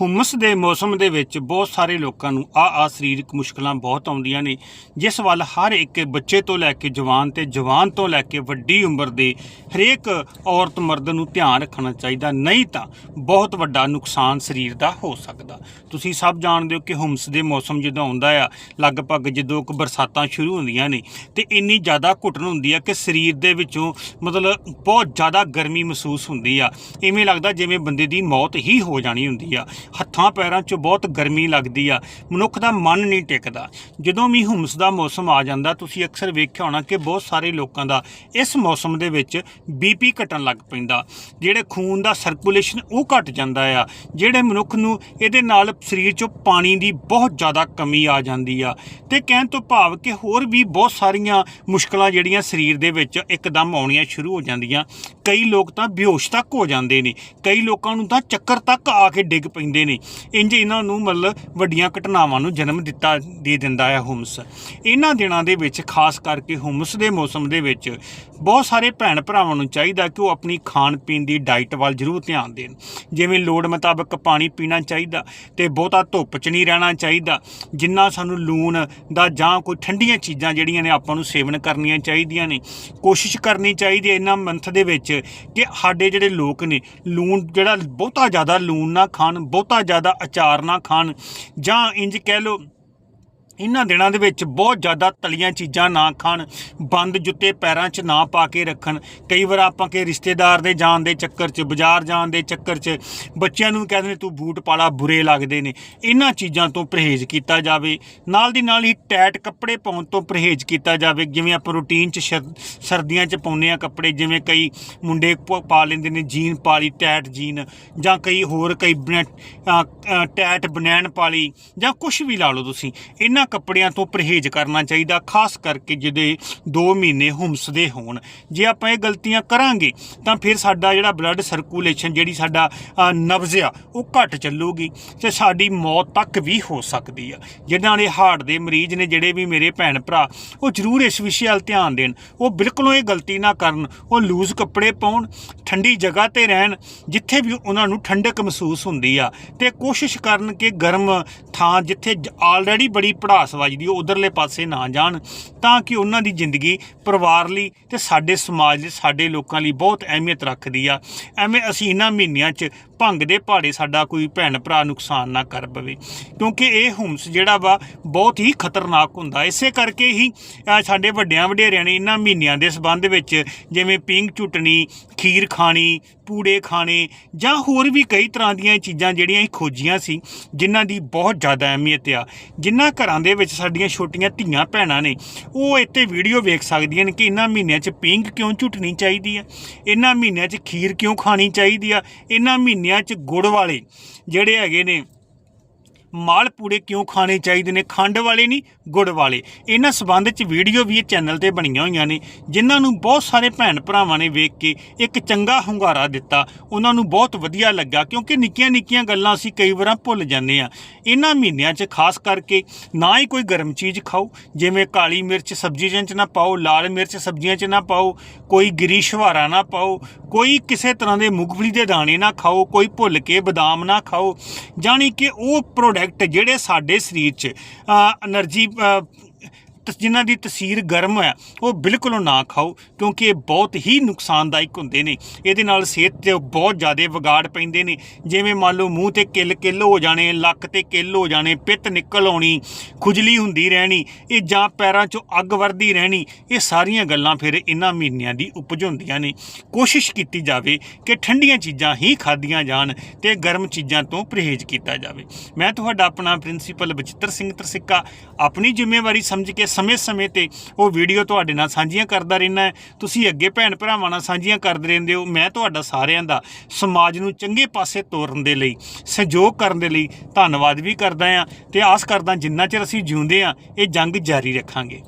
ਹੁਮਸ ਦੇ ਮੌਸਮ ਦੇ ਵਿੱਚ ਬਹੁਤ ਸਾਰੇ ਲੋਕਾਂ ਨੂੰ ਆ ਆ ਸਰੀਰਕ ਮੁਸ਼ਕਲਾਂ ਬਹੁਤ ਆਉਂਦੀਆਂ ਨੇ, ਜਿਸ ਵੱਲ ਹਰ ਇੱਕ ਬੱਚੇ ਤੋਂ ਲੈ ਕੇ ਜਵਾਨ ਤੇ ਜਵਾਨ ਤੋਂ ਲੈ ਕੇ ਵੱਡੀ ਉਮਰ ਦੇ ਹਰੇਕ ਔਰਤ ਮਰਦ ਨੂੰ ਧਿਆਨ ਰੱਖਣਾ ਚਾਹੀਦਾ, ਨਹੀਂ ਤਾਂ ਬਹੁਤ ਵੱਡਾ ਨੁਕਸਾਨ ਸਰੀਰ ਦਾ ਹੋ ਸਕਦਾ। ਤੁਸੀਂ ਸਭ ਜਾਣਦੇ ਹੋ ਕਿ ਹੁਮਸ ਦੇ ਮੌਸਮ ਜਦੋਂ ਆਉਂਦਾ ਆ, ਲਗਭਗ ਜਦੋਂ ਕਿ ਬਰਸਾਤਾਂ ਸ਼ੁਰੂ ਹੁੰਦੀਆਂ ਨੇ, ਤੇ ਇੰਨੀ ਜ਼ਿਆਦਾ ਘੁੱਟਣ ਹੁੰਦੀ ਆ ਕਿ ਸਰੀਰ ਦੇ ਵਿੱਚੋਂ ਮਤਲਬ ਬਹੁਤ ਜ਼ਿਆਦਾ ਗਰਮੀ ਮਹਿਸੂਸ ਹੁੰਦੀ ਆ। ਇਵੇਂ ਲੱਗਦਾ ਜਿਵੇਂ ਬੰਦੇ ਦੀ ਮੌਤ ਹੀ ਹੋ ਜਾਣੀ ਹੁੰਦੀ ਆ। ਹੱਥਾਂ ਪੈਰਾਂ 'ਚ ਬਹੁਤ ਗਰਮੀ ਲੱਗਦੀ ਆ, ਮਨੁੱਖ ਦਾ ਮਨ ਨਹੀਂ ਟਿਕਦਾ। ਜਦੋਂ ਵੀ ਹੁਮਸ ਦਾ ਮੌਸਮ ਆ ਜਾਂਦਾ, ਤੁਸੀਂ ਅਕਸਰ ਵੇਖਿਆ ਹੋਣਾ ਕਿ ਬਹੁਤ ਸਾਰੇ ਲੋਕਾਂ ਦਾ ਇਸ ਮੌਸਮ ਦੇ ਵਿੱਚ ਬੀਪੀ ਘਟਣ ਲੱਗ ਪੈਂਦਾ, ਜਿਹੜੇ ਖੂਨ ਦਾ ਸਰਕੂਲੇਸ਼ਨ ਉਹ ਘਟ ਜਾਂਦਾ ਆ, ਜਿਹੜੇ ਮਨੁੱਖ ਨੂੰ ਇਹਦੇ ਨਾਲ ਸਰੀਰ 'ਚੋਂ ਪਾਣੀ ਦੀ ਬਹੁਤ ਜ਼ਿਆਦਾ ਕਮੀ ਆ ਜਾਂਦੀ ਆ। ਤੇ ਕਹਿਣ ਤੋਂ ਭਾਵ ਕਿ ਹੋਰ ਵੀ ਬਹੁਤ ਸਾਰੀਆਂ ਮੁਸ਼ਕਲਾਂ ਜਿਹੜੀਆਂ ਸਰੀਰ ਦੇ ਵਿੱਚ ਇੱਕਦਮ ਆਉਣੀਆਂ ਸ਼ੁਰੂ ਹੋ ਜਾਂਦੀਆਂ। ਕਈ ਲੋਕ ਤਾਂ ਬੇਹੋਸ਼ ਤੱਕ ਹੋ ਜਾਂਦੇ ਨੇ, ਕਈ ਲੋਕਾਂ ਨੂੰ ਤਾਂ ਚੱਕਰ ਤੱਕ ਆ ਕੇ ਡਿੱਗ ਪੈਂਦੇ ਨੇ। ਇੰਜ ਇਹਨਾਂ ਨੂੰ ਮਤਲਬ ਵੱਡੀਆਂ ਘਟਨਾਵਾਂ ਨੂੰ ਜਨਮ ਦਿੱਤਾ, ਦੇ ਦਿੰਦਾ ਹੈ ਹੁਮਸ। ਇਹਨਾਂ ਦਿਨਾਂ ਦੇ ਵਿੱਚ ਖਾਸ ਕਰਕੇ ਹੁਮਸ ਦੇ ਮੌਸਮ ਦੇ ਵਿੱਚ ਬਹੁਤ ਸਾਰੇ ਭੈਣ ਭਰਾਵਾਂ ਨੂੰ ਚਾਹੀਦਾ ਕਿ ਉਹ ਆਪਣੀ ਖਾਣ ਪੀਣ ਦੀ ਡਾਈਟ ਵੱਲ ਜ਼ਰੂਰ ਧਿਆਨ ਦੇਣ। ਜਿਵੇਂ ਲੋੜ ਮੁਤਾਬਕ ਪਾਣੀ ਪੀਣਾ ਚਾਹੀਦਾ ਤੇ ਬਹੁਤਾ ਧੁੱਪ 'ਚ ਨਹੀਂ ਰਹਿਣਾ ਚਾਹੀਦਾ, ਜਿੰਨਾ ਸਾਨੂੰ ਲੂਣ ਦਾ ਜਾਂ ਕੋਈ ਠੰਡੀਆਂ ਚੀਜ਼ਾਂ ਜਿਹੜੀਆਂ ਨੇ ਆਪਾਂ ਨੂੰ ਸੇਵਨ ਕਰਨੀਆਂ ਚਾਹੀਦੀਆਂ ਨੇ। ਕੋਸ਼ਿਸ਼ ਕਰਨੀ ਚਾਹੀਦੀ ਹੈ ਇਹਨਾਂ ਮੰਥ ਦੇ ਵਿੱਚ ਕਿ ਸਾਡੇ ਜਿਹੜੇ ਲੋਕ ਨੇ, ਲੂਣ ਜਿਹੜਾ ਬਹੁਤਾ ਜ਼ਿਆਦਾ ਲੂਣ ਨਾ ਖਾਣ, ਬਹੁਤਾ ਜ਼ਿਆਦਾ ਅਚਾਰ ਨਾ ਖਾਣ, ਜਾਂ ਇੰਜ ਕਹਿ ਲਓ ਇਹਨਾਂ ਦਿਨਾਂ ਦੇ ਵਿੱਚ ਬਹੁਤ ਜ਼ਿਆਦਾ ਤਲੀਆਂ ਚੀਜ਼ਾਂ ਨਾ ਖਾਣ, ਬੰਦ ਜੁੱਤੇ ਪੈਰਾਂ 'ਚ ਨਾ ਪਾ ਕੇ ਰੱਖਣ। ਕਈ ਵਾਰ ਆਪਾਂ ਕਿ ਰਿਸ਼ਤੇਦਾਰ ਦੇ ਜਾਣ ਦੇ ਚੱਕਰ 'ਚ, ਬਾਜ਼ਾਰ ਜਾਣ ਦੇ ਚੱਕਰ 'ਚ, ਬੱਚਿਆਂ ਨੂੰ ਕਹਿੰਦੇ ਨੇ ਤੂੰ ਬੂਟ ਪਾਲਾ ਬੁਰੇ ਲੱਗਦੇ ਨੇ। ਇਹਨਾਂ ਚੀਜ਼ਾਂ ਤੋਂ ਪਰਹੇਜ਼ ਕੀਤਾ ਜਾਵੇ। ਨਾਲ ਦੀ ਨਾਲ ਹੀ ਟੈਟ ਕੱਪੜੇ ਪਾਉਣ ਤੋਂ ਪਰਹੇਜ਼ ਕੀਤਾ ਜਾਵੇ। ਜਿਵੇਂ ਆਪਾਂ ਰੂਟੀਨ 'ਚ ਸ਼ਰ- ਸਰਦੀਆਂ 'ਚ ਪਾਉਂਦੇ ਆ ਕੱਪੜੇ, ਜਿਵੇਂ ਕਈ ਮੁੰਡੇ ਪ- ਪਾ ਲੈਂਦੇ ਨੇ ਜੀਨ ਪਾ ਲਈ, ਟੈਟ ਜੀਨ, ਜਾਂ ਕਈ ਹੋਰ ਕਈ ਬਨੈ- ਟੈਟ ਬਨੈਣ ਪਾ ਲਈ, ਜਾਂ ਕੁਝ ਵੀ ਲਾ ਲਓ ਤੁਸੀਂ। ਇਹਨਾਂ ਕੱਪੜਿਆਂ ਤੋਂ ਪਰਹੇਜ਼ ਕਰਨਾ ਚਾਹੀਦਾ, ਖਾਸ ਕਰਕੇ ਜਿਹਦੇ 2 ਮਹੀਨੇ ਹੁਮਸਦੇ ਹੋਣ। ਜੇ ਆਪਾਂ ਇਹ ਗਲਤੀਆਂ ਕਰਾਂਗੇ, ਤਾਂ ਫਿਰ ਸਾਡਾ ਜਿਹੜਾ ਬਲੱਡ ਸਰਕੂਲੇਸ਼ਨ ਜਿਹੜੀ ਸਾਡਾ ਨਬਜ਼ ਆ ਉਹ ਘਟ ਚੱਲੂਗੀ ਤੇ ਸਾਡੀ ਮੌਤ ਤੱਕ ਵੀ ਹੋ ਸਕਦੀ ਆ। ਜਿਨ੍ਹਾਂ ਨੇ ਹਾਰਟ ਦੇ ਮਰੀਜ਼ ਨੇ, ਜਿਹੜੇ ਵੀ ਮੇਰੇ ਭੈਣ ਭਰਾ, ਉਹ ਜ਼ਰੂਰ ਇਸ ਵਿਸ਼ੇ ਵੱਲ ਧਿਆਨ ਦੇਣ। ਉਹ ਬਿਲਕੁਲ ਇਹ ਗਲਤੀ ਨਾ ਕਰਨ। ਉਹ ਲੂਜ਼ ਕੱਪੜੇ ਪਾਉਣ, ਠੰਡੀ ਜਗ੍ਹਾ ਤੇ ਰਹਿਣ, ਜਿੱਥੇ ਵੀ ਉਹਨਾਂ ਨੂੰ ਠੰਡਕ ਮਹਿਸੂਸ ਹੁੰਦੀ ਆ। ਤੇ ਕੋਸ਼ਿਸ਼ ਕਰਨ ਕਿ ਗਰਮ ਥਾਂ, ਜਿੱਥੇ ਆਲਰੇਡੀ ਬੜੀ ਪੜਾਸ ਵੱਜਦੀ ਉਹ ਉਧਰਲੇ ਪਾਸੇ ਨਾ ਜਾਣ ਤਾਂ ਕਿ ਉਹਨਾਂ ਦੀ ਜ਼ਿੰਦਗੀ ਪਰਿਵਾਰ ਲਈ ਤੇ ਸਾਡੇ ਸਮਾਜ ਲਈ, ਸਾਡੇ ਲੋਕਾਂ ਲਈ ਬਹੁਤ ਅਹਿਮੀਅਤ ਰੱਖਦੀ ਆ। ਐਵੇਂ ਅਸੀਂ ਇਹਨਾਂ ਮਹੀਨਿਆਂ 'ਚ ਭੰਗ ਦੇ ਭਾੜੇ ਸਾਡਾ ਕੋਈ ਭੈਣ ਭਰਾ ਨੁਕਸਾਨ ਨਾ ਕਰ ਪਵੇ। ਕਿਉਂਕਿ ਇਹ ਹੁਮਸ ਜਿਹੜਾ ਵਾ, ਬਹੁਤ ਹੀ ਖਤਰਨਾਕ ਹੁੰਦਾ। ਇਸੇ ਕਰਕੇ ਹੀ ਸਾਡੇ ਵੱਡਿਆਂ ਵਡੇਰਿਆਂ ਨੇ ਇਹਨਾਂ ਮਹੀਨਿਆਂ ਦੇ ਸਬੰਧ ਵਿੱਚ ਜਿਵੇਂ ਪਿੰਗ ਝੁੱਟਣੀ ਖੀਰ ਖਾਣੀ, ਪੂੜੇ ਖਾਣੇ ਜਾਂ ਹੋਰ ਵੀ ਕਈ ਤਰ੍ਹਾਂ ਦੀਆਂ ਚੀਜ਼ਾਂ ਜਿਹੜੀਆਂ ਅਸੀਂ ਖੋਜੀਆਂ ਸੀ, ਜਿਨ੍ਹਾਂ ਦੀ ਬਹੁਤ ਜ਼ਿਆਦਾ ਅਹਿਮੀਅਤ ਆ। ਜਿਨ੍ਹਾਂ ਘਰਾਂ ਦੇ ਵਿੱਚ ਸਾਡੀਆਂ ਛੋਟੀਆਂ ਧੀਆਂ ਭੈਣਾਂ ਨੇ, ਉਹ ਇੱਥੇ ਵੀਡੀਓ ਵੇਖ ਸਕਦੀਆਂ ਨੇ ਕਿ ਇਹਨਾਂ ਮਹੀਨਿਆਂ 'ਚ ਪਿੰਗ ਕਿਉਂ ਝੁੱਟਣੀ ਚਾਹੀਦੀ ਆ? ਇਹਨਾਂ ਮਹੀਨਿਆਂ 'ਚ ਖੀਰ ਕਿਉਂ ਖਾਣੀ ਚਾਹੀਦੀ ਆ? ਇਹਨਾਂ ਮਹੀਨਿਆਂ 'ਚ ਗੁੜ ਵਾਲੇ ਜਿਹੜੇ ਹੈਗੇ ਨੇ ਮਾਲ ਪੂੜੇ ਕਿਉਂ ਖਾਣੇ ਚਾਹੀਦੇ ਨੇ? ਖੰਡ ਵਾਲੇ ਨਹੀਂ, ਗੁੜ ਵਾਲੇ। ਇਹਨਾਂ ਸਬੰਧ ਚ ਵੀਡੀਓ ਵੀ ਇਹ ਚੈਨਲ ਤੇ ਬਣੀਆਂ ਹੋਈਆਂ ਨੇ, ਜਿਨ੍ਹਾਂ ਨੂੰ ਬਹੁਤ ਸਾਰੇ ਭੈਣ ਭਰਾਵਾਂ ਨੇ ਵੇਖ ਕੇ ਇੱਕ ਚੰਗਾ ਹੁੰਗਾਰਾ ਦਿੱਤਾ। ਉਹਨਾਂ ਨੂੰ ਬਹੁਤ ਵਧੀਆ ਲੱਗਾ, ਕਿਉਂਕਿ ਨਿੱਕੀਆਂ ਨਿੱਕੀਆਂ ਗੱਲਾਂ ਅਸੀਂ ਕਈ ਵਾਰਾਂ ਭੁੱਲ ਜਾਂਦੇ ਆ ਇਹਨਾਂ ਮਹੀਨਿਆਂ 'ਚ ਖਾਸ ਕਰਕੇ ਨਾ ਹੀ ਕੋਈ ਗਰਮ ਚੀਜ਼ ਖਾਓ, ਜਿਵੇਂ ਕਾਲੀ ਮਿਰਚ ਸਬਜ਼ੀਆਂ 'ਚ ਨਾ ਪਾਓ, ਲਾਲ ਮਿਰਚ ਸਬਜ਼ੀਆਂ 'ਚ ਨਾ ਪਾਓ, ਕੋਈ ਗਿਰੀ ਸ਼ਵਾਰਾ ਨਾ ਪਾਓ, ਕੋਈ ਕਿਸੇ ਤਰ੍ਹਾਂ ਦੇ ਮੂੰਗਫਲੀ ਦੇ ਦਾਣੇ ਨਾ ਖਾਓ, ਕੋਈ ਭੁੱਲ ਕੇ ਬਦਾਮ ਨਾ ਖਾਓ। ਜਾਣੀ ਕਿ ਉਹ ਪ੍ਰੋਡਕਟ ਪ੍ਰੋਡਕਟ ਜਿਹੜੇ ਸਾਡੇ ਸਰੀਰ 'ਚ એનર્ਜੀ ਜਿਨ੍ਹਾਂ ਦੀ ਤਸੀਰ ਗਰਮ ਹੈ ਉਹ ਬਿਲਕੁਲ ਨਾ ਖਾਓ, ਕਿਉਂਕਿ ਇਹ ਬਹੁਤ ਹੀ ਨੁਕਸਾਨਦਾਇਕ ਹੁੰਦੇ ਨੇ। ਇਹਦੇ ਨਾਲ ਸਿਹਤ ਤੇ ਬਹੁਤ ਜ਼ਿਆਦਾ ਵਿਗਾੜ ਪੈਂਦੇ ਨੇ। ਜਿਵੇਂ ਮੰਨ ਲਓ ਮੂੰਹ ਤੇ ਕਿੱਲ ਕਿੱਲ ਹੋ ਜਾਣੇ, ਲੱਕ ਤੇ ਕਿੱਲ ਹੋ ਜਾਣੇ, ਪਿੱਤ ਨਿਕਲ ਆਉਣੀ, ਖੁਜਲੀ ਹੁੰਦੀ ਰਹਿਣੀ, ਇਹ ਜਾਂ ਪੈਰਾਂ 'ਚੋਂ ਅੱਗ ਵਰਦੀ ਰਹਿਣੀ, ਇਹ ਸਾਰੀਆਂ ਗੱਲਾਂ ਫਿਰ ਇਹਨਾਂ ਮਹੀਨਿਆਂ ਦੀ ਉਪਜ ਹੁੰਦੀਆਂ ਨੇ। ਕੋਸ਼ਿਸ਼ ਕੀਤੀ ਜਾਵੇ ਕਿ ਠੰਡੀਆਂ ਚੀਜ਼ਾਂ ਹੀ ਖਾਧੀਆਂ ਜਾਣ ਤੇ ਗਰਮ ਚੀਜ਼ਾਂ ਤੋਂ ਪਰਹੇਜ਼ ਕੀਤਾ ਜਾਵੇ। ਮੈਂ ਤੁਹਾਡਾ ਆਪਣਾ ਪ੍ਰਿੰਸੀਪਲ ਬਚਿੱਤਰ ਸਿੰਘ ਤਰਸਿੱਕਾ, ਆਪਣੀ ਜ਼ਿੰਮੇਵਾਰੀ ਸਮਝ ਕੇ ਸਮੇਂ-ਸਮੇਂ ਤੇ ਉਹ ਵੀਡੀਓ ਤੁਹਾਡੇ ਨਾਲ ਸਾਂਝੀਆਂ ਕਰਦਾ ਰਹਿਣਾ ਤੁਸੀਂ ਅੱਗੇ ਭੈਣ ਭਰਾਵਾਂ ਨਾਲ ਸਾਂਝੀਆਂ ਕਰਦੇ ਰਹਿੰਦੇ ਹੋ। ਮੈਂ ਤੁਹਾਡਾ ਸਾਰਿਆਂ ਦਾ ਸਮਾਜ ਨੂੰ ਚੰਗੇ ਪਾਸੇ ਤੋਰਨ ਦੇ ਲਈ, ਸਹਿਯੋਗ ਕਰਨ ਦੇ ਲਈ ਧੰਨਵਾਦ ਵੀ ਕਰਦਾ ਹਾਂ ਤੇ ਆਸ ਕਰਦਾ ਜਿੰਨਾ ਚਿਰ ਅਸੀਂ ਜਿਉਂਦੇ ਹਾਂ, ਇਹ ਜੰਗ ਜਾਰੀ ਰੱਖਾਂਗੇ।